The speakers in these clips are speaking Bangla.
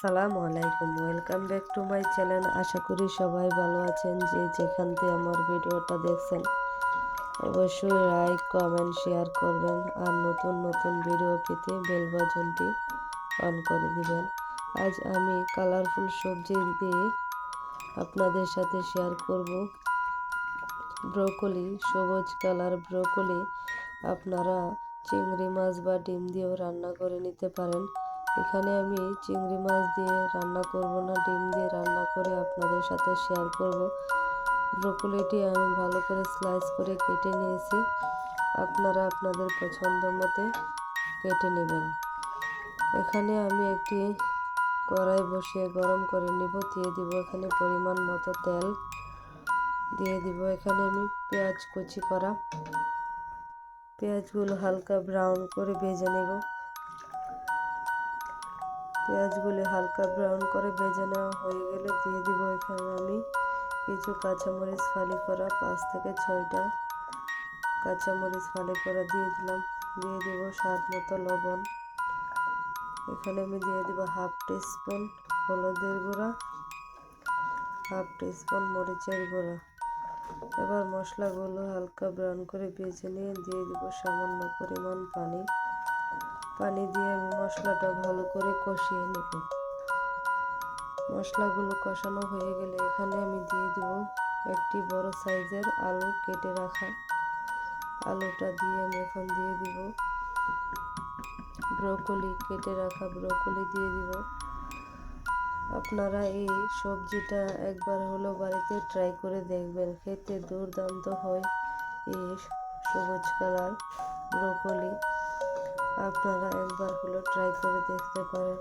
আসসালামু আলাইকুম। Welcome back to my channel আশা করি সবাই ভালো আছেন যে যেখান থেকে আমার ভিডিওটা দেখছেন। অবশ্যই লাইক কমেন্ট শেয়ার করবেন আর নতুন নতুন ভিডিও পেতে বেল বাটনটি অন করে দিবেন। আজ আমি কালারফুল সবজি দিয়ে আপনাদের সাথে শেয়ার করব। ব্রোকলি সবুজ কালার ব্রোকলি আপনারা চিংড়ি মাছ বা ডিম দিয়েও রান্না করে নিতে পারেন। এখানে আমি চিংড়ি মাছ দিয়ে রান্না করব না, ডিম দিয়ে রান্না করে আপনাদের সাথে শেয়ার করব। ব্রোকলিটি আমি ভালো করে স্লাইস করে কেটে নিয়েছি। আপনারা আপনাদের পছন্দ মতে কেটে নেবেন। এখানে আমি একটি কড়াই বসিয়ে গরম করে নিব, দিয়ে দিব এখানে পরিমাণ মতো তেল। দিয়ে দিব এখানে আমি পেঁয়াজ কুচি করা। পেঁয়াজগুলো হালকা ব্রাউন করে ভেজে নেব। পেঁয়াজগুলি হালকা ব্রাউন করে ভেজে নেওয়া হয়ে গেলে দিয়ে দিব এখানে আমি কিছু কাঁচামরিচ ফালি করা পাঁচ থেকে ছয়টা কাঁচামরিচ ফালি করা দিয়ে দিলাম। দিয়ে দিব স্বাদ মতো লবণ। এখানে আমি দিয়ে দিব হাফ টিস্পুন হলুদের গুঁড়া, হাফ টিস্পুন মরিচের গুঁড়া। এবার মশলাগুলো হালকা ব্রাউন করে ভেজে নিয়ে দিয়ে দিব সামান্য পরিমাণ পানি। পানি দিয়ে আমি মশলাটা ভালো করে কষিয়ে নেব। মশলাগুলো কষানো হয়ে গেলে এখানে আমি দিয়ে দেব একটি বড় সাইজের আলু কেটে রাখা। আলুটা দিয়ে আমি এখন দিয়ে দিব ব্রোকলি, কেটে রাখা ব্রোকলি দিয়ে দিব। আপনারা এই সবজিটা একবার হলো বাড়িতে ট্রাই করে দেখবেন, খেতে দুর্দান্ত হয় এই সবুজ কালার ব্রোকলি। আপনারা একবার হলো ট্রাই করে দেখতে পারেন।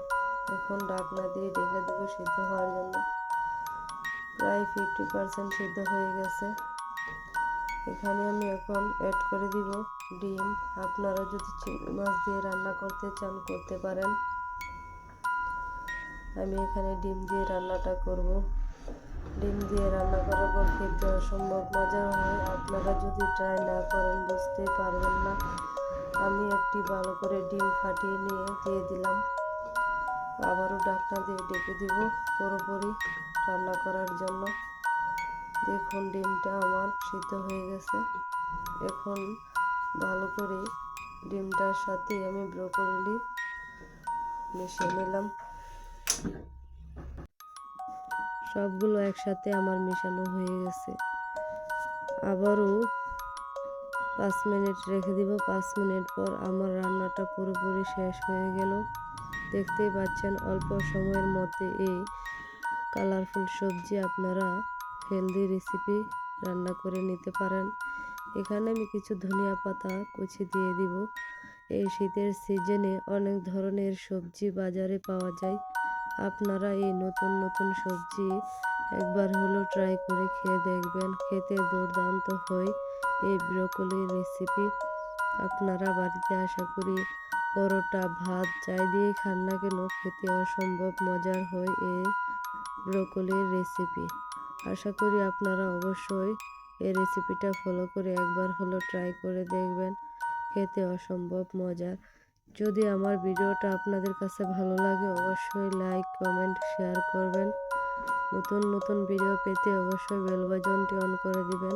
এখন ডাকনা দিয়ে ডেকে দেবো সিদ্ধ হওয়ার জন্য। প্রায় ফিফটি পারসেন্ট সিদ্ধ হয়ে গেছে। এখানে আমি এখন অ্যাড করে দিব ডিম। আপনারা যদি চিংড়ি মাছ দিয়ে রান্না করতে চান, করতে পারেন। আমি এখানে ডিম দিয়ে রান্নাটা করব। ডিম দিয়ে রান্না করার পর খেতে অসম্ভব মজা হয়। আপনারা যদি ট্রাই না করেন, বুঝতে পারবেন না। আমি একটি ভালো করে ডিম ফাটিয়ে নিয়ে দিয়ে দিলাম। আবারও ডাকনা দিয়ে ডেকে দিব পুরোপুরি রান্না করার জন্য। দেখুন, ডিমটা আমার সিদ্ধ হয়ে গেছে। এখন ভালো করে ডিমটার সাথে আমি ব্রোকলি মিশিয়ে নিলাম। সবগুলো একসাথে আমার মেশানো হয়ে গেছে। আবারও পাঁচ মিনিট রেখে দিব। পাঁচ মিনিট পর আমার রান্নাটা পুরোপুরি শেষ হয়ে গেল। দেখতেই পাচ্ছেন, অল্প সময়ের মধ্যে এই কালারফুল সবজি আপনারা হেলদি রেসিপি রান্না করে নিতে পারেন। এখানে আমি কিছু ধনিয়া পাতা কুচি দিয়ে দিব। এই শীতের সিজনে অনেক ধরনের সবজি বাজারে পাওয়া যায়। আপনারা এই নতুন নতুন সবজি একবার হলো ট্রাই করে খেয়ে দেখবেন। খেতে দুর্দান্ত হয়। এই ব্রোকলির রেসিপি আপনারা বাড়িতে আশা করি পরোটা, ভাত যাই দিয়ে খান না কেন, খেতে অসম্ভব মজার হয় এই ব্রোকলির রেসিপি আশা করি আপনারা অবশ্যই এই রেসিপিটা ফলো করে একবার হলো ট্রাই করে দেখবেন, খেতে অসম্ভব মজার। যদি আমার ভিডিওটা আপনাদের কাছে ভালো লাগে, অবশ্যই লাইক কমেন্ট শেয়ার করবেন। নতুন নতুন ভিডিও পেতে অবশ্যই বেল বাটনটি অন করে দিবেন।